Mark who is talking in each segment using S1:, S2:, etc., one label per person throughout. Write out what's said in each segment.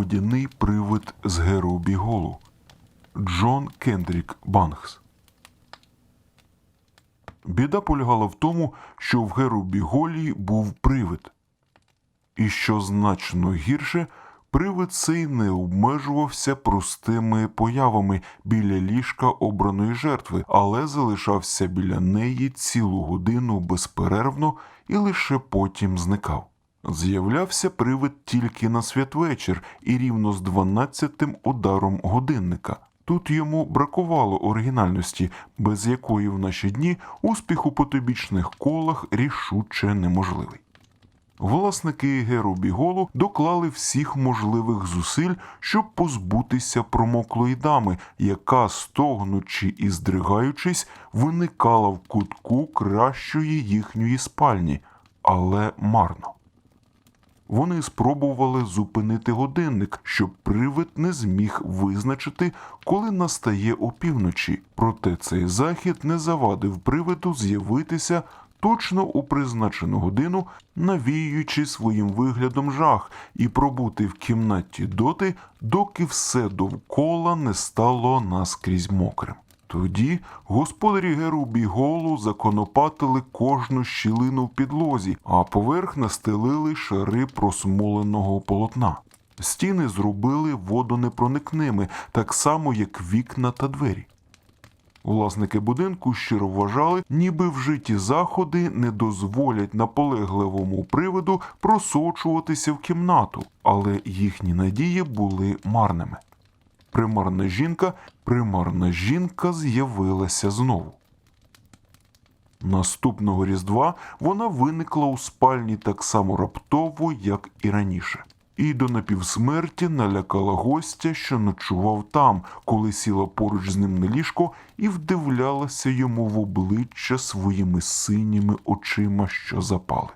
S1: Водяний привид з Геробі Голу. Джон Кендрік Банкс. Біда полягала в тому, що в Геробі Голі був привид. І що значно гірше, привид цей не обмежувався простими появами біля ліжка обраної жертви, але залишався біля неї цілу годину безперервно і лише потім зникав. З'являвся привид тільки на святвечір і рівно з дванадцятим ударом годинника. Тут йому бракувало оригінальності, без якої в наші дні успіх у потойбічних колах рішуче неможливий. Власники Геробі Голу доклали всіх можливих зусиль, щоб позбутися промоклої дами, яка, стогнучи і здригаючись, виникала в кутку кращої їхньої спальні, але марно. Вони спробували зупинити годинник, щоб привид не зміг визначити, коли настає опівночі. Проте цей захід не завадив привиду з'явитися точно у призначену годину, навіюючи своїм виглядом жах і пробути в кімнаті доти, доки все довкола не стало наскрізь мокрим. Тоді господарі Герубі Голу законопатили кожну щілину в підлозі, а поверх настелили шари просмоленого полотна. Стіни зробили водонепроникними, так само, як вікна та двері. Власники будинку щиро вважали, ніби вжиті заходи не дозволять наполегливому привиду просочуватися в кімнату, але їхні надії були марними. Примарна жінка, примарна жінка з'явилася знову. Наступного різдва вона виникла у спальні так само раптово, як і раніше, і до напівсмерті налякала гостя, що ночував там, коли сіла поруч з ним на ліжко і вдивлялася йому в обличчя своїми синіми очима, що запали.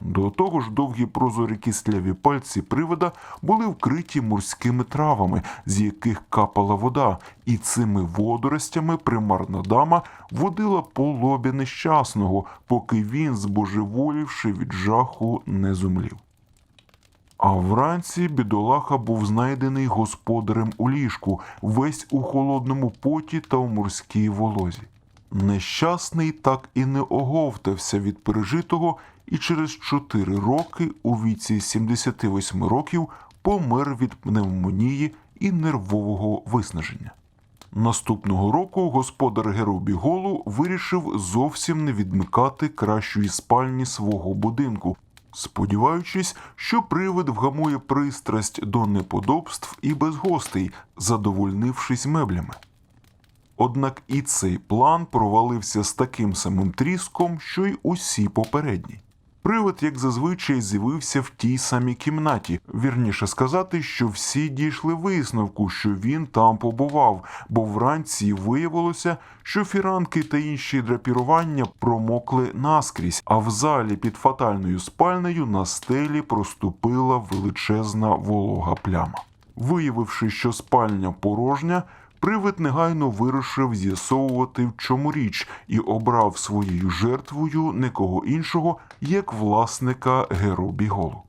S1: До того ж, довгі прозорі кисляві пальці привида були вкриті морськими травами, з яких капала вода, і цими водоростями примарна дама водила по лобі нещасного, поки він, збожеволівши від жаху, не зумлів. А вранці бідолаха був знайдений господарем у ліжку, весь у холодному поті та у морській волозі. Нещасний так і не оговтався від пережитого, і через чотири роки, у віці 78 років, помер від пневмонії і нервового виснаження. Наступного року господар Геробі Голу вирішив зовсім не відмикати кращої спальні свого будинку, сподіваючись, що привид вгамує пристрасть до неподобств і без гостей, задовольнившись меблями. Однак і цей план провалився з таким самим тріском, що й усі попередні. Привид, як зазвичай, з'явився в тій самій кімнаті. Вірніше сказати, що всі дійшли висновку, що він там побував, бо вранці виявилося, що фіранки та інші драпірування промокли наскрізь, а в залі під фатальною спальнею на стелі проступила величезна волога пляма. Виявивши, що спальня порожня, Привид негайно вирушив з'ясовувати, в чому річ, і обрав своєю жертвою нікого іншого, як власника Геробі Голу.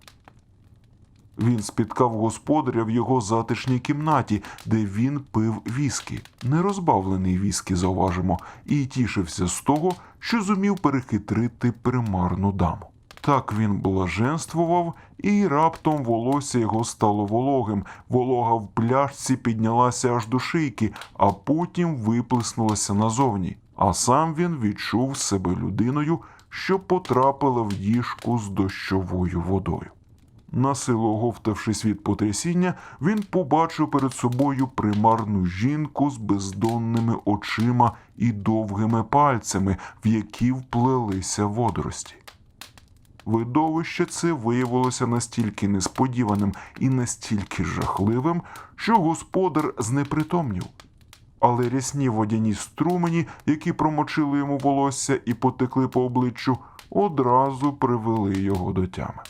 S1: Він спіткав господаря в його затишній кімнаті, де він пив віскі, нерозбавлений віскі, зауважимо, і тішився з того, що зумів перехитрити примарну даму. Так він блаженствував, і раптом волосся його стало вологим. Волога в пляшці піднялася аж до шийки, а потім виплеснулася назовні. А сам він відчув себе людиною, що потрапила в діжку з дощовою водою. Насилу оговтавшись від потрясіння, він побачив перед собою примарну жінку з бездонними очима і довгими пальцями, в які вплелися водорості. Видовище це виявилося настільки несподіваним і настільки жахливим, що господар знепритомнів. Але рясні водяні струмені, які промочили йому волосся і потекли по обличчю, одразу привели його до тями.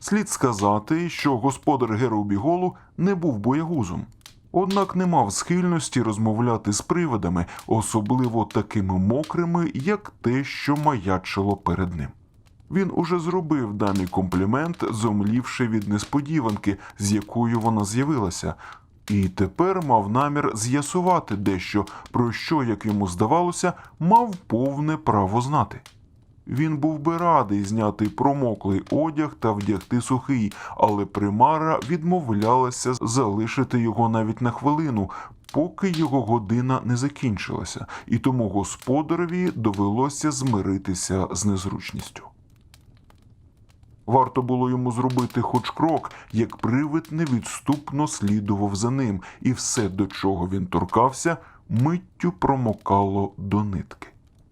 S1: Слід сказати, що господар Геробі Голу не був боягузом, однак не мав схильності розмовляти з привидами, особливо такими мокрими, як те, що маячило перед ним. Він уже зробив дамі комплімент, зомлівши від несподіванки, з якою вона з'явилася, і тепер мав намір з'ясувати дещо, про що, як йому здавалося, мав повне право знати. Він був би радий зняти промоклий одяг та вдягти сухий, але примара відмовлялася залишити його навіть на хвилину, поки його година не закінчилася, і тому господареві довелося змиритися з незручністю. Варто було йому зробити хоч крок, як привид невідступно слідував за ним, і все, до чого він торкався, миттю промокало до нитки.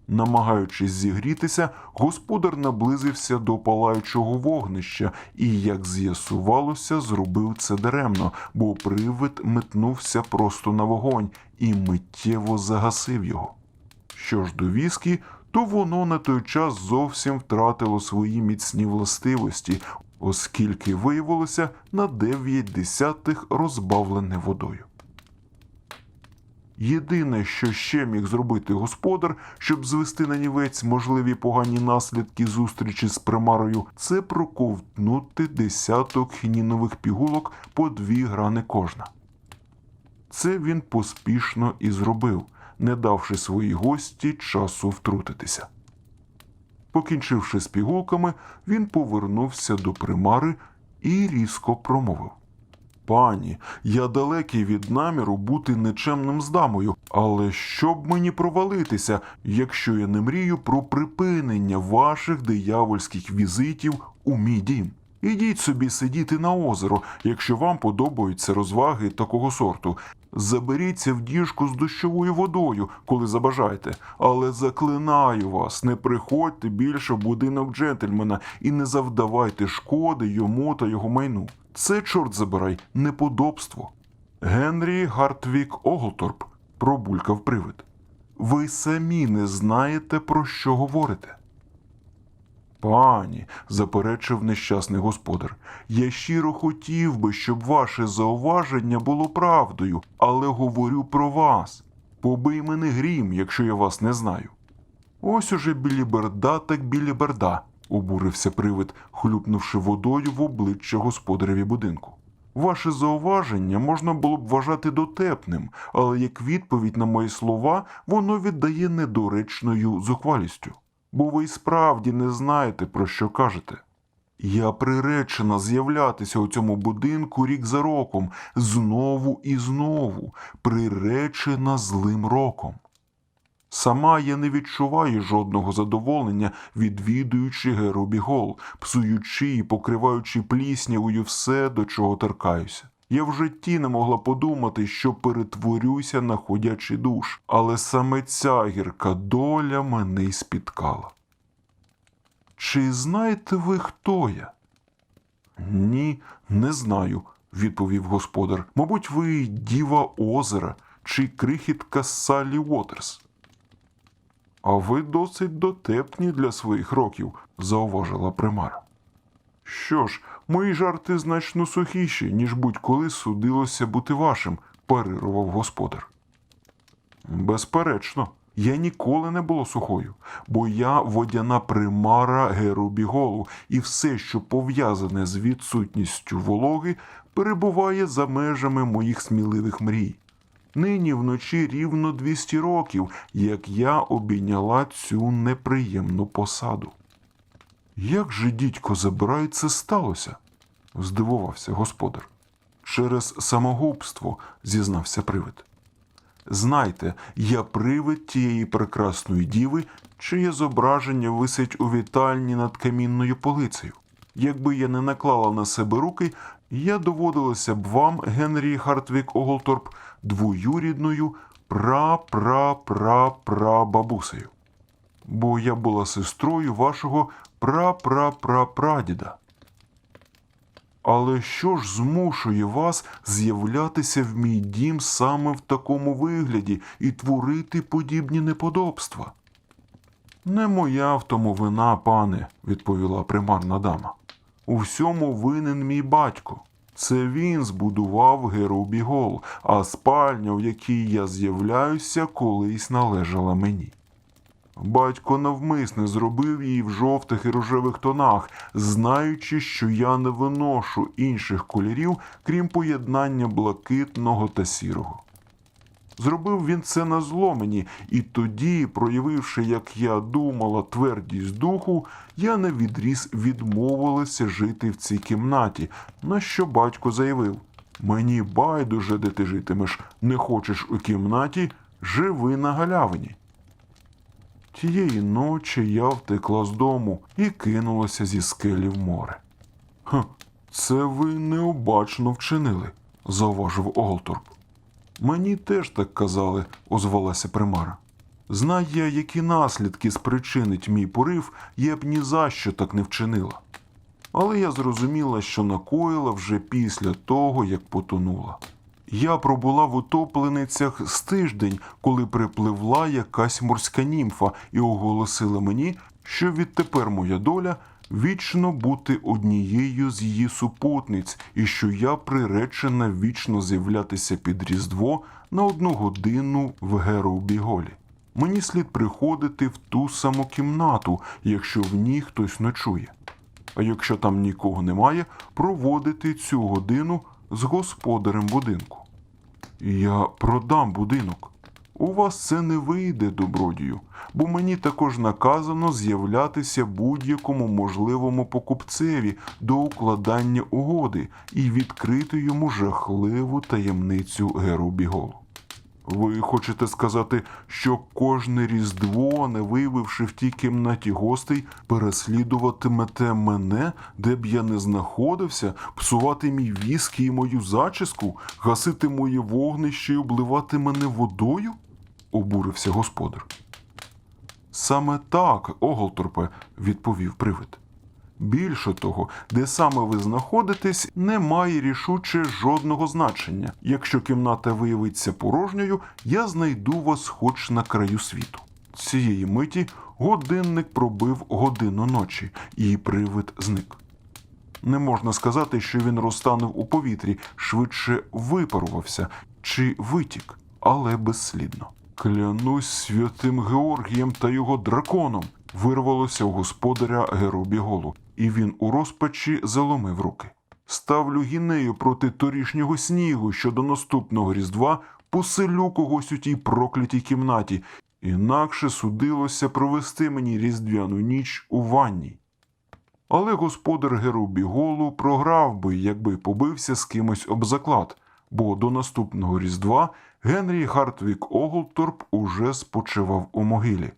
S1: Намагаючись зігрітися, господар наблизився до палаючого вогнища і, як з'ясувалося, зробив це даремно, бо привид метнувся просто на вогонь і миттєво загасив його. Що ж до віскі, то воно на той час зовсім втратило свої міцні властивості, оскільки виявилося на 9 десятих розбавлене водою. Єдине, що ще міг зробити господар, щоб звести на нівець можливі погані наслідки зустрічі з примарою, це проковтнути десяток хінінових пігулок по дві грани кожна. Це він поспішно і зробив, не давши своїй гості часу втрутитися. Покінчивши з пігулками, він повернувся до примари і різко промовив. Пані, я далекий від наміру бути нечемним з дамою, але щоб мені провалитися, якщо я не мрію про припинення ваших диявольських візитів у мій дім. Ідіть собі сидіти на озеро, якщо вам подобаються розваги такого сорту. Заберіться в діжку з дощовою водою, коли забажаєте, але заклинаю вас, не приходьте більше в будинок джентльмена і не завдавайте шкоди йому та його майну. Це, чорт забирай, неподобство. Генрі Гартвік Оглторп пробулькав привид. Ви самі не знаєте, про що говорите. Пані, заперечив нещасний господар, я щиро хотів би, щоб ваше зауваження було правдою, але говорю про вас. Побий мене грім, якщо я вас не знаю. Ось уже біліберда, так біліберда, обурився привид, хлюпнувши водою в обличчя господареві будинку. Ваше зауваження можна було б вважати дотепним, але як відповідь на мої слова, воно віддає недоречною зухвалістю бо ви й справді не знаєте, про що кажете. Я приречена з'являтися у цьому будинку рік за роком, знову і знову, приречена злим роком. Сама я не відчуваю жодного задоволення, відвідуючи Геробі Гол, псуючи і покриваючи пліснявою все, до чого торкаюся. Я в житті не могла подумати, що перетворюся на ходячий душ, але саме ця гірка доля мене й спіткала. Чи знаєте ви, хто я? Ні, не знаю, відповів господар. Мабуть, ви діва озера чи крихітка Саллі Уотерс. А ви досить дотепні для своїх років, зауважила примара. Що ж, мої жарти значно сухіші, ніж будь-коли судилося бути вашим, парирував господар. Безперечно, я ніколи не була сухою, бо я водяна примара Герубіголу, і все, що пов'язане з відсутністю вологи, перебуває за межами моїх сміливих мрій. Нині вночі рівно 200 років, як я обійняла цю неприємну посаду. Як же, дідько, забирай, це сталося? здивувався господар. Через самогубство, зізнався привид. Знайте, я привид тієї прекрасної діви, чиє зображення висить у вітальні над камінною полицею. Якби я не наклала на себе руки, я доводилася б вам, Генрі Хартвік Оголторп, двоюрідною пра-пра-пра-пра-бабусею. Бо я була сестрою вашого пра-пра-пра-прадіда. Але що ж змушує вас з'являтися в мій дім саме в такому вигляді і творити подібні неподобства? Не моя в тому вина, пане, відповіла примарна дама. У всьому винен мій батько. Це він збудував Герубі Гол, а спальня, в якій я з'являюся, колись належала мені. Батько навмисне зробив її в жовтих і рожевих тонах, знаючи, що я не виношу інших кольорів, крім поєднання блакитного та сірого. Зробив він це на зло мені, і тоді, проявивши, як я думала, твердість духу, я на відріз відмовилася жити в цій кімнаті, на що батько заявив: Мені байдуже, де ти житимеш, не хочеш у кімнаті, живи на галявині. Тієї ночі я втекла з дому і кинулася зі скелі в море. Хм, це ви необачно вчинили, зауважив Олторп. Мені теж так казали, озвалася примара. Знай я, які наслідки спричинить мій порив, я б ні за що так не вчинила. Але я зрозуміла, що накоїла вже після того, як потонула. Я пробула в утопленицях з тиждень, коли припливла якась морська німфа і оголосила мені, що відтепер моя доля вічно бути однією з її супутниць, і що я приречена вічно з'являтися під Різдво на одну годину в Героубіголі. Мені слід приходити в ту саму кімнату, якщо в ній хтось ночує. А якщо там нікого немає, проводити цю годину з господарем будинку. Я продам будинок. У вас це не вийде, добродію, бо мені також наказано з'являтися будь-якому можливому покупцеві до укладання угоди і відкрити йому жахливу таємницю Герубіголу. Ви хочете сказати, що кожне різдво, не виявивши в тій кімнаті гостей, переслідуватимете мене, де б я не знаходився, псувати мій віскі і мою зачіску, гасити моє вогнище і обливати мене водою? обурився господар. Саме так, Оголторпе, відповів привид. Більше того, де саме ви знаходитесь, не має рішуче жодного значення. Якщо кімната виявиться порожньою, я знайду вас хоч на краю світу. Цієї миті годинник пробив годину ночі, і привид зник. Не можна сказати, що він розтанув у повітрі, швидше випарувався чи витік, але безслідно. Клянусь святим Георгієм та його драконом. Вирвалося у господаря Геробіголу, і він у розпачі заломив руки. Ставлю гінею проти торішнього снігу, що до наступного різдва поселю когось у тій проклятій кімнаті, інакше судилося провести мені різдвяну ніч у ванні. Але господар Герубіголу програв би, якби побився з кимось об заклад, бо до наступного різдва Генрій Хартвік Оглторп уже спочивав у могилі.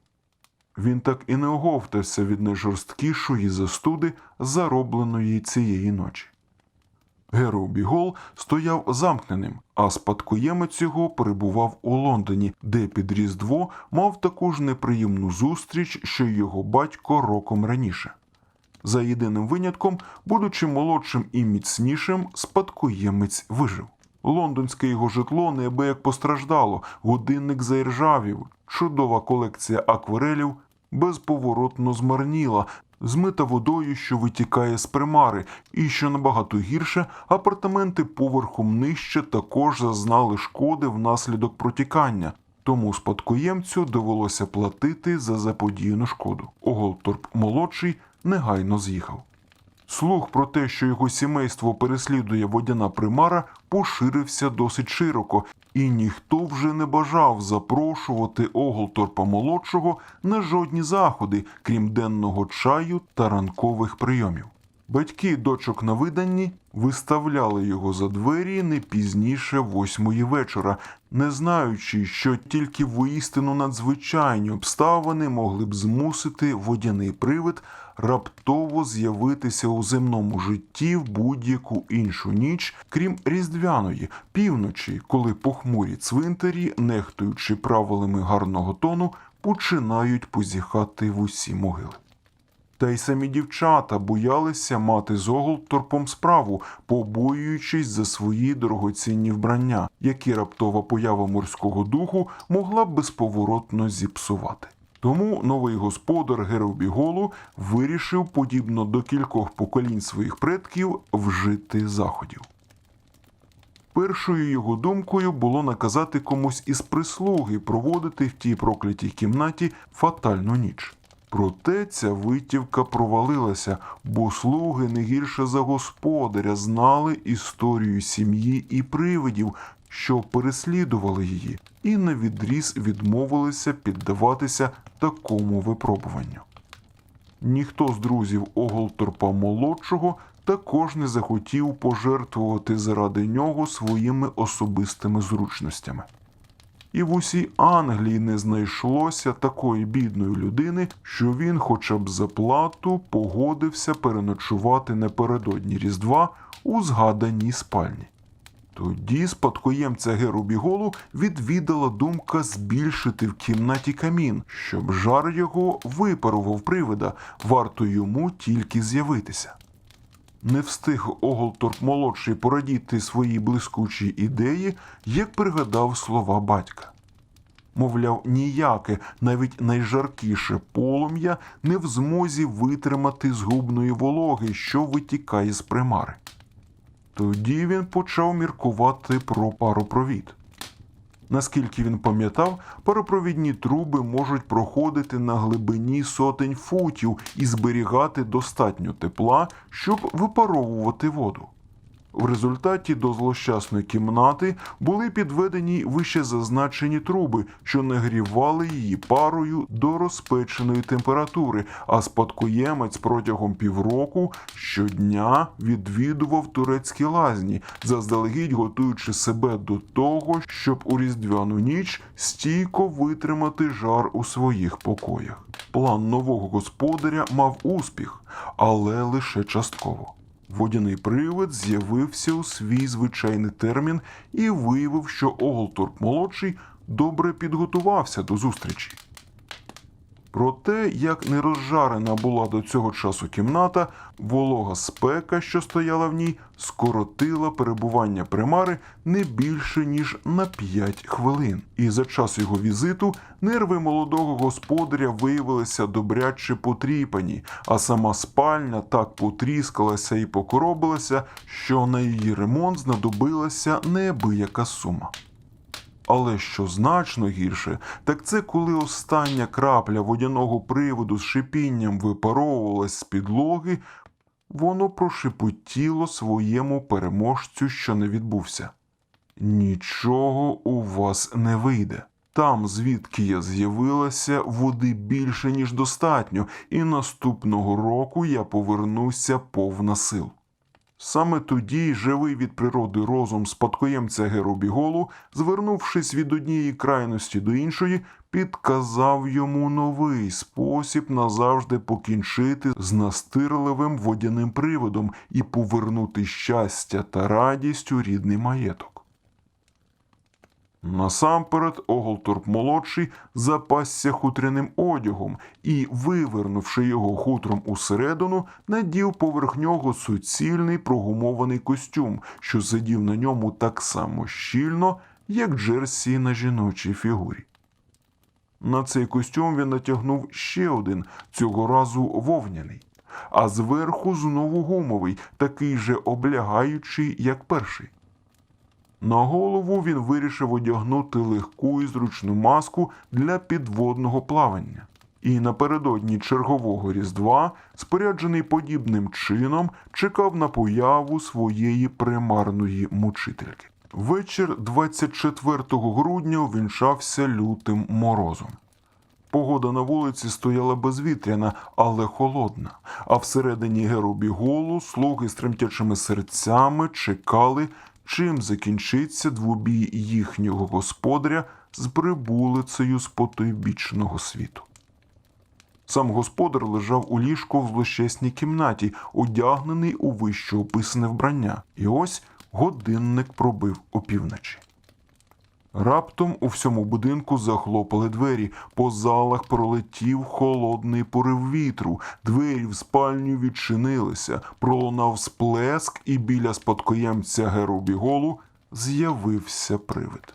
S1: Він так і не оговтався від найжорсткішої застуди, заробленої цієї ночі. Геробігол стояв замкненим, а спадкоємець його перебував у Лондоні, де під Різдво мав таку ж неприємну зустріч, що й його батько роком раніше. За єдиним винятком, будучи молодшим і міцнішим, спадкоємець вижив. Лондонське його житло неабияк постраждало, годинник заіржавів, чудова колекція акварелів безповоротно змарніла, змита водою, що витікає з примари, і що набагато гірше, апартаменти поверхом нижче також зазнали шкоди внаслідок протікання. Тому спадкоємцю довелося платити за заподіяну шкоду. Оголторп молодший негайно з'їхав. Слух про те, що його сімейство переслідує водяна примара, поширився досить широко, і ніхто вже не бажав запрошувати Оголторпа молодшого на жодні заходи, крім денного чаю та ранкових прийомів. Батьки дочок на виданні виставляли його за двері не пізніше восьмої вечора, не знаючи, що тільки воістину надзвичайні обставини могли б змусити водяний привид раптово з'явитися у земному житті в будь-яку іншу ніч, крім різдвяної, півночі, коли похмурі цвинтарі, нехтуючи правилами гарного тону, починають позіхати в усі могили. Та й самі дівчата боялися мати з Оглторпом справу, побоюючись за свої дорогоцінні вбрання, які раптова поява морського духу могла б безповоротно зіпсувати. Тому новий господар Геробіголу вирішив, подібно до кількох поколінь своїх предків, вжити заходів. Першою його думкою було наказати комусь із прислуги проводити в тій проклятій кімнаті фатальну ніч. Проте ця витівка провалилася, бо слуги не гірше за господаря знали історію сім'ї і привидів, що переслідували її, і навідріз відмовилися піддаватися такому випробуванню. Ніхто з друзів Оголторпа молодшого також не захотів пожертвувати заради нього своїми особистими зручностями. І в усій Англії не знайшлося такої бідної людини, що він, хоча б за плату, погодився переночувати напередодні Різдва у згаданій спальні. Тоді спадкоємця Герубіголу відвідала думка збільшити в кімнаті камін, щоб жар його випарував привида, варто йому тільки з'явитися. Не встиг Оголторп молодший порадіти своїй блискучій ідеї, як пригадав слова батька. Мовляв, ніяке, навіть найжаркіше полум'я не в змозі витримати згубної вологи, що витікає з примари. Тоді він почав міркувати про паропровід. Наскільки він пам'ятав, паропровідні труби можуть проходити на глибині сотень футів і зберігати достатньо тепла, щоб випаровувати воду. В результаті до злощасної кімнати були підведені вище зазначені труби, що нагрівали її парою до розпеченої температури, а спадкоємець протягом півроку щодня відвідував турецькі лазні, заздалегідь готуючи себе до того, щоб у різдвяну ніч стійко витримати жар у своїх покоях. План нового господаря мав успіх, але лише частково. Водяний привид з'явився у свій звичайний термін і виявив, що Оголторп молодший добре підготувався до зустрічі. Про те, як не розжарена була до цього часу кімната, волога спека, що стояла в ній, скоротила перебування примари не більше ніж на 5 хвилин. І за час його візиту нерви молодого господаря виявилися добряче потріпані, а сама спальня так потріскалася і покоробилася, що на її ремонт знадобилася неабияка сума. Але що значно гірше, так це коли остання крапля водяного приводу з шипінням випаровувалась з підлоги, воно прошепотіло своєму переможцю, що не відбувся. Нічого у вас не вийде. Там, звідки я з'явилася, води більше, ніж достатньо, і наступного року я повернуся повна сил. Саме тоді живий від природи розум спадкоємця Геробіголу, звернувшись від однієї крайності до іншої, підказав йому новий спосіб назавжди покінчити з настирливим водяним приводом і повернути щастя та радість у рідний маєток. Насамперед Оголторп молодший запасся хутряним одягом і, вивернувши його хутром усередину, надів поверх нього суцільний прогумований костюм, що сидів на ньому так само щільно, як джерсі на жіночій фігурі. На цей костюм він натягнув ще один, цього разу вовняний, а зверху знову гумовий, такий же облягаючий, як перший. На голову він вирішив одягнути легку і зручну маску для підводного плавання. І напередодні чергового різдва, споряджений подібним чином, чекав на появу своєї примарної мучительки. Вечір 24 грудня увінчався лютим морозом. Погода на вулиці стояла безвітряна, але холодна, а всередині Геробіголу слуги з тремтячими серцями чекали, чим закінчиться двобій їхнього господаря з прибулицею з потойбічного світу. Сам господар лежав у ліжку в злощасній кімнаті, одягнений у вище описане вбрання, і ось годинник пробив опівночі. Раптом у всьому будинку захлопали двері, по залах пролетів холодний порив вітру, двері в спальню відчинилися, пролунав сплеск, і біля спадкоємця Герубіголу з'явився привид.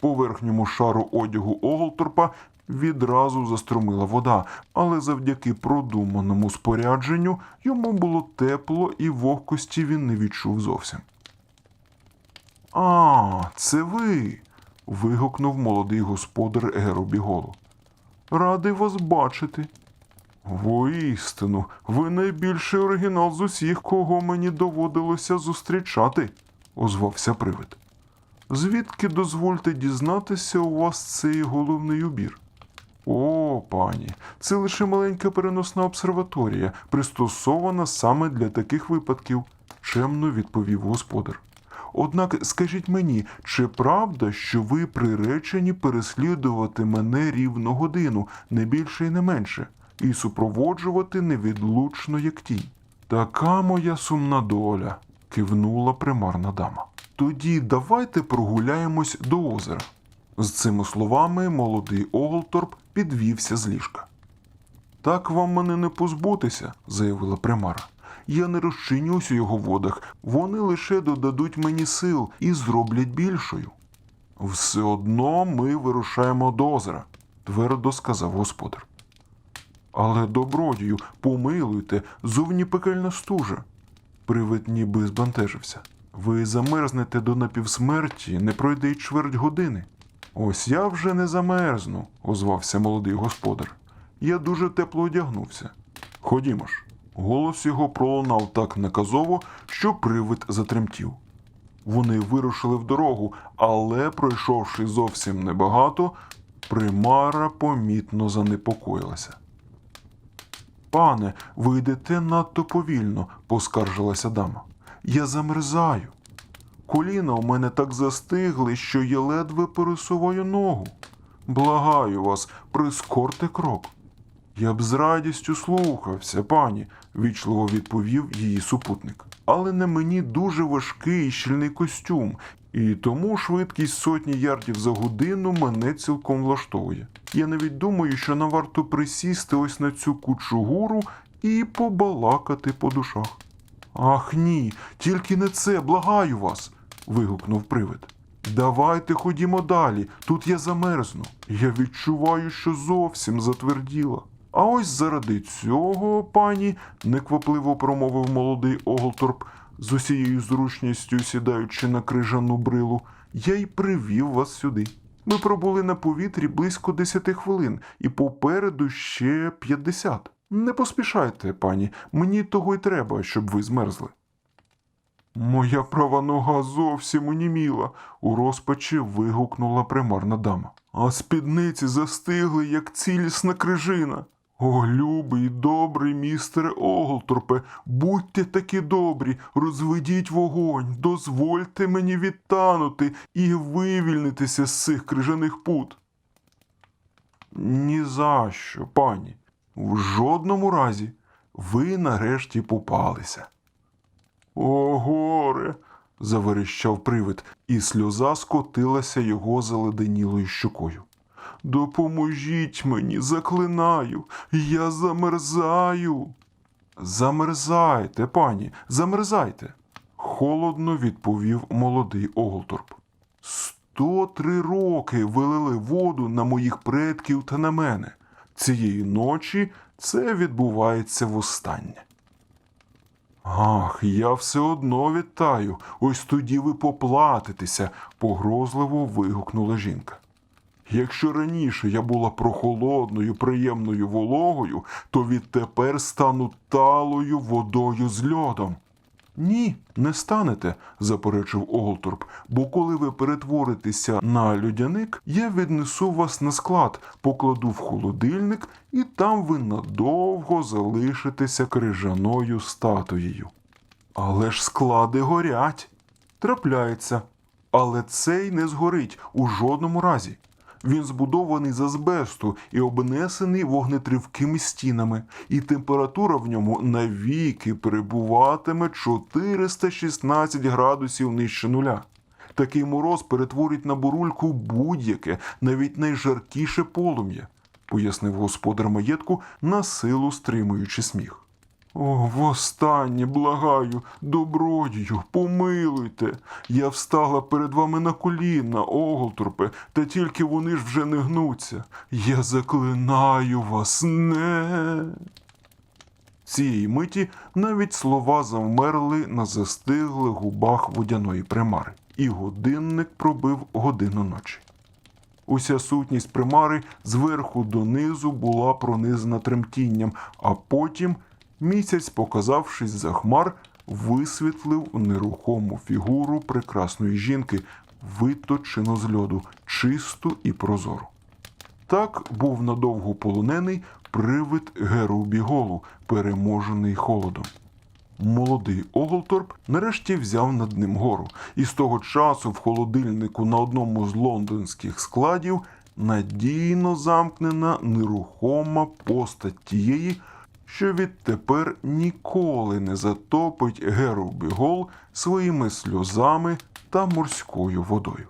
S1: По верхньому шару одягу Оголторпа відразу заструмила вода, але завдяки продуманому спорядженню йому було тепло і вогкості він не відчув зовсім. А, це ви. вигукнув молодий господар Геробіголу. Радий вас бачити. Воістину, ви найбільший оригінал з усіх, кого мені доводилося зустрічати, озвався привид. Звідки дозвольте дізнатися у вас цей головний убір? О, пані, це лише маленька переносна обсерваторія, пристосована саме для таких випадків, чемно відповів господар. Однак скажіть мені, чи правда, що ви приречені переслідувати мене рівно годину, не більше і не менше, і супроводжувати невідлучно, як тінь? Така моя сумна доля, кивнула примарна дама. Тоді давайте прогуляємось до озера. З цими словами молодий Оглторп підвівся з ліжка. Так вам мене не позбутися, заявила примара. Я не розчинюсь у його водах, вони лише додадуть мені сил і зроблять більшою. Все одно ми вирушаємо до озера, твердо сказав господар. Але, добродію, помилуйте, зовні пекельна стужа. Привид ніби збентежився. Ви замерзнете до напівсмерті, не пройде й чверть години. Ось я вже не замерзну, озвався молодий господар. Я дуже тепло одягнувся. Ходімо ж. Голос його пролунав так наказово, що привид затремтів. Вони вирушили в дорогу, але, пройшовши зовсім небагато, примара помітно занепокоїлася. Пане, ви йдете надто повільно, поскаржилася дама. Я замерзаю. Коліна у мене так застигли, що я ледве пересуваю ногу. Благаю вас, прискорте крок. Я б з радістю слухався, пані, вічливо відповів її супутник. Але на мені дуже важкий і щільний костюм, і тому швидкість сотні ярдів за годину мене цілком влаштовує. Я навіть думаю, що нам варто присісти ось на цю кучугуру і побалакати по душах. Ах ні, тільки не це, благаю вас. вигукнув привид. Давайте ходімо далі, тут я замерзну. Я відчуваю, що зовсім затверділа. А ось заради цього, пані, неквапливо промовив молодий Оглторп, з усією зручністю сідаючи на крижану брилу, я й привів вас сюди. Ми пробули на повітрі близько десяти хвилин, і попереду ще п'ятдесят. Не поспішайте, пані, мені того й треба, щоб ви змерзли. Моя права нога зовсім уніміла, у розпачі вигукнула примарна дама. А спідниці застигли, як цілісна крижина. О, любий, добрий містере Оглторпе, будьте такі добрі, розведіть вогонь, дозвольте мені відтанути і вивільнитися з цих крижаних пут. Ні за що, пані, в жодному разі ви нарешті попалися. О, горе. заверещав привид, і сльоза скотилася його заледенілою щокою. Допоможіть мені, заклинаю, я замерзаю. Замерзайте, пані, замерзайте, холодно відповів молодий Оглторп. Сто три роки вилили воду на моїх предків та на мене. Цієї ночі це відбувається востаннє. Ах, я все одно вітаю. Ось тоді ви поплатитеся, погрозливо вигукнула жінка. Якщо раніше я була прохолодною, приємною вологою, то відтепер стану талою водою з льодом. Ні, не станете, заперечив Оглторп, бо коли ви перетворитеся на людяник, я віднесу вас на склад, покладу в холодильник, і там ви надовго залишитеся крижаною статуєю. Але ж склади горять. Трапляється. Але цей не згорить у жодному разі. Він збудований з азбесту і обнесений вогнетривкими стінами, і температура в ньому навіки перебуватиме 416 градусів нижче нуля. Такий мороз перетворить на бурульку будь-яке, навіть найжаркіше полум'я, пояснив господар маєтку, на силу стримуючи сміх. О, востаннє, благаю, добродію, помилуйте. Я встала перед вами на коліна, Оголтурпе, та тільки вони ж вже не гнуться. Я заклинаю вас, не. Цієї миті навіть слова завмерли на застиглих губах водяної примари. і годинник пробив годину ночі. Уся сутність примари зверху донизу була пронизана тремтінням, а потім місяць, показавшись за хмар, висвітлив нерухому фігуру прекрасної жінки, виточену з льоду, чисту і прозору. Так був надовго полонений привид Герубі Голу, переможений холодом. Молодий Оглторп нарешті взяв над ним гору, і з того часу в холодильнику на одному з лондонських складів надійно замкнена нерухома постать тієї, що відтепер ніколи не затопить Герубі Гол своїми сльозами та морською водою.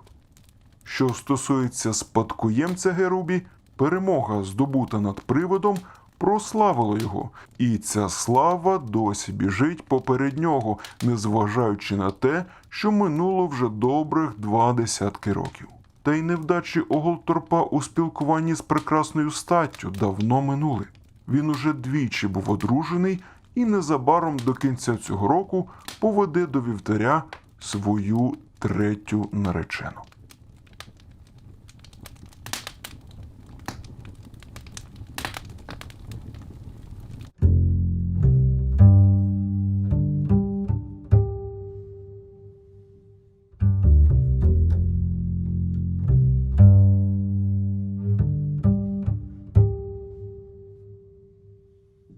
S1: Що стосується спадкоємця Герубі, перемога, здобута над приводом, прославила його, і ця слава досі біжить поперед нього, незважаючи на те, що минуло вже добрих два десятки років. Та й невдачі Оголторпа у спілкуванні з прекрасною статтю давно минули. Він уже двічі був одружений і незабаром до кінця цього року поведе до вівтаря свою третю наречену.